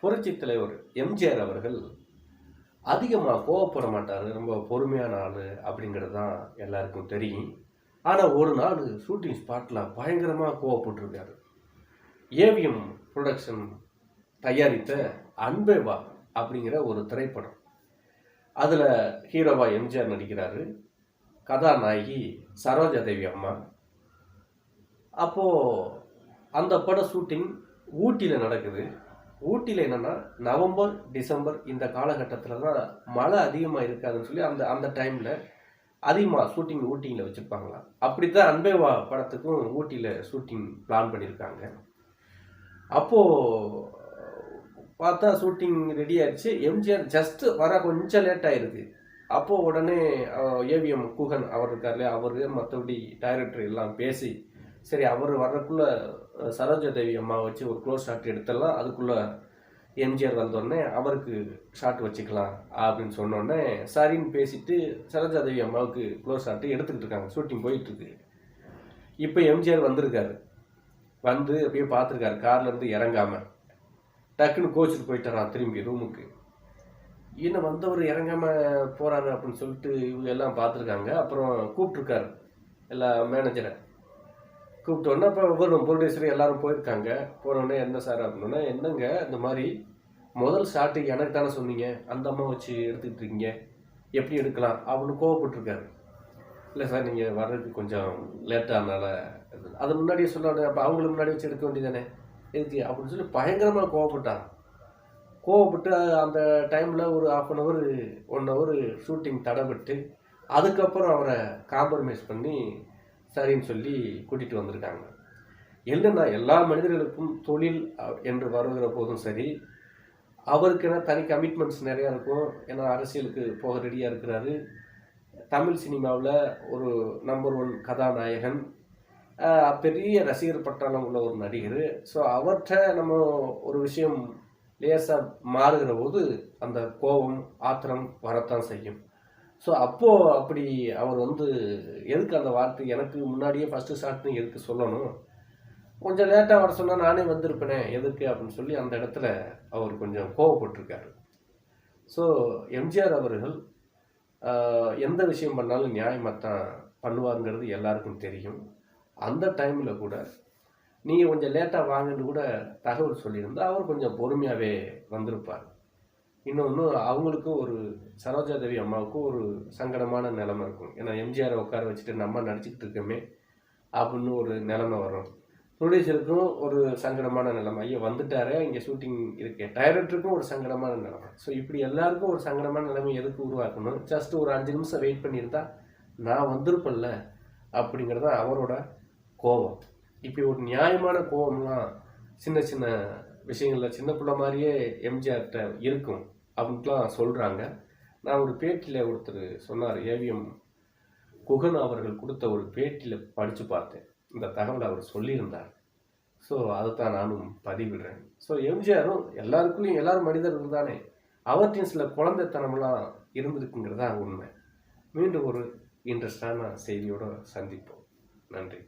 புரட்சி தலைவர் எம்ஜிஆர் அவர்கள் அதிகமாக கோவப்பட மாட்டார் ரொம்ப பொறுமையான ஆள் அப்படிங்கிறது தான் எல்லாருக்கும் தெரியும். ஆனால் ஒரு நாள் ஷூட்டிங் ஸ்பாட்டில் பயங்கரமாக கோவப்பட்டிருக்காரு. ஏவிஎம் ப்ரொடக்ஷன் தயாரித்த அன்பே வா அப்படிங்கிற ஒரு திரைப்படம். அதில் ஹீரோவா எம்ஜிஆர் நடிக்கிறாரு. கதாநாயகி சரோஜா தேவி அம்மா. அப்போது அந்த பட ஷூட்டிங் ஊட்டியில் நடக்குது. ஊட்டியில் என்னென்னா நவம்பர் டிசம்பர் இந்த காலகட்டத்தில் தான் மழை அதிகமாக இருக்காதுன்னு சொல்லி அந்த அந்த டைமில் அதிகமாக ஷூட்டிங் ஊட்டியில் வச்சுருப்பாங்களாம் அப்படி தான் அன்பேவா படத்துக்கும் ஊட்டியில் ஷூட்டிங் பிளான் பண்ணியிருக்காங்க. அப்போது பார்த்தா ஷூட்டிங் ரெடி ஆயிடுச்சு. எம்ஜிஆர் ஜஸ்ட் வர கொஞ்சம் லேட் ஆயிருக்கு அப்போது உடனே ஏவிஎம் குகன் அவர் இருக்கார் இல்லையா அவர் மற்றபடி டைரக்டர் எல்லாம் பேசி சரி அவர் வர்றதுக்குள்ளே சரோஜா தேவி அம்மாவை வச்சு ஒரு க்ளோஸ் ஷாட் எடுத்துடலாம். அதுக்குள்ளே எம்ஜிஆர் வந்தோடனே அவருக்கு ஷாட் வச்சுக்கலாம் அப்படின்னு சொன்னோடனே சரின்னு பேசிட்டு சரோஜா தேவி அம்மாவுக்கு க்ளோஸ் ஷாட்டு எடுத்துக்கிட்டு இருக்காங்க. ஷூட்டிங் போயிட்டுருக்கு. இப்போ எம்ஜிஆர் வந்திருக்காரு. வந்து அப்படியே பார்த்துருக்காரு. கார்லேருந்து இறங்காமல் டக்குன்னு கோச்சுட்டு போயிட்டாரான் திரும்பி ரூமுக்கு. இன்னும் வந்தவர் இறங்காமல் போகிறாரு அப்படின்னு சொல்லிட்டு இவங்க எல்லாம் பார்த்துருக்காங்க. அப்புறம் கூப்பிட்ருக்காரு எல்லா மேனேஜரை கூப்பிட்ட உடனே இப்போ ஒவ்வொரு ப்ரொடியூசர் எல்லாரும் போயிருக்காங்க. போனோடனே என்ன சார் அப்படின்னா என்னங்க இந்த மாதிரி முதல் ஸ்டார்டிங் எனக்கு தானே சொன்னீங்க? அந்த அம்மா வச்சு எடுத்துக்கிட்டு இருக்கீங்க. எப்படி எடுக்கலாம்? அப்படின்னு கோவப்பட்டிருக்காரு. இல்லை சார் நீங்கள் வர்றதுக்கு கொஞ்சம் லேட்டானால அது முன்னாடியே சொன்னாங்க அப்போ அவங்களுக்கு முன்னாடி வச்சு எடுக்க வேண்டியதானே? எதுக்கு? அப்படின்னு சொல்லி பயங்கரமாக கோவப்பட்டாங்க. கோவப்பட்டு அந்த டைமில் ஒரு half an hour one hour shooting தடைப்பட்டு அதுக்கப்புறம் அவரை காம்ப்ரமைஸ் பண்ணி சரின்னு சொல்லி கூட்டிகிட்டு வந்திருக்காங்க. என்னன்னா எல்லா மனிதர்களுக்கும் தொழில் என்று வருகிற போதும் சரி அவருக்கென தனி கமிட்மெண்ட்ஸ் நிறையா இருக்கும். ஏன்னா அரசியலுக்கு போக ரெடியாக இருக்கிறாரு. தமிழ் சினிமாவில் ஒரு நம்பர் ஒன் கதாநாயகன். பெரிய ரசிகர் பட்டாளம் உள்ள ஒரு நடிகர். ஸோ அவற்றை நம்ம ஒரு விஷயம் லேசாக மாறுகிற போது அந்த கோபம் ஆத்திரம் வரத்தான் செய்யும். ஸோ அப்போது அப்படி அவர் வந்து எதுக்கு அந்த வார்த்தை எனக்கு முன்னாடியே ஃபஸ்ட்டு ஷாட்னு எதுக்கு சொல்லணும்? கொஞ்சம் லேட்டாக வர சொன்னால் நானே வந்திருப்பேனே எதுக்கு அப்படின்னு சொல்லி அந்த இடத்துல அவர் கொஞ்சம் கோவப்பட்டிருக்காரு. ஸோ எம்ஜிஆர் அவர்கள் எந்த விஷயம் பண்ணாலும் நியாயமாக தான் பண்ணுவாருங்கிறது எல்லாருக்கும் தெரியும். அந்த டைமில் கூட நீங்கள் கொஞ்சம் லேட்டாக வாங்கன்னு கூட தகவல் சொல்லியிருந்தால் அவர் கொஞ்சம் பொறுமையாகவே வந்திருப்பார். இன்னொன்று அவங்களுக்கும் ஒரு சரோஜா தேவி அம்மாவுக்கும் ஒரு சங்கடமான நிலமை இருக்கும். ஏன்னா எம்ஜிஆரை உட்கார வச்சுட்டு நம்ம நடிச்சுக்கிட்டு இருக்கோமே அப்படின்னு ஒரு நிலமை வரும். ப்ரொடியூசருக்கும் ஒரு சங்கடமான நிலைமை. ஐயோ வந்துட்டாரு இங்கே ஷூட்டிங் இருக்கு. டைரக்டருக்கும் ஒரு சங்கடமான நிலைமை. ஸோ இப்படி எல்லாருக்கும் ஒரு சங்கடமான நிலைமை எதுக்கு உருவாக்கணும்? ஜஸ்ட் ஒரு அஞ்சு நிமிஷம் வெயிட் பண்ணியிருந்தா நான் வந்திருப்பேன்ல அப்படிங்கிறது தான் அவரோட கோபம். இப்படி ஒரு நியாயமான கோபம்லாம் சின்ன சின்ன விஷயங்களில் சின்ன பிள்ளை மாதிரியே எம்ஜிஆர்கிட்ட இருக்கும் அப்படின்ட்டுலாம் சொல்கிறாங்க நான் ஒரு பேட்டியில் ஒருத்தர் சொன்னார் ஏவிஎம் குகன் அவர்கள் கொடுத்த ஒரு பேட்டியில் படித்து பார்த்தேன். இந்த தகவலை அவர் சொல்லியிருந்தார். ஸோ அதை தான் நானும் பதிவிடுறேன். ஸோ எம்ஜிஆரும் எல்லாருக்குள்ளேயும் எல்லாரும் மனிதர்கள் தானே அவற்றின் சில குழந்தைத்தனம்லாம் இருந்திருக்குங்கிறதா தான் உண்மை. மீண்டும் ஒரு இன்ட்ரெஸ்டான செய்தியோடு சந்திப்போம். நன்றி.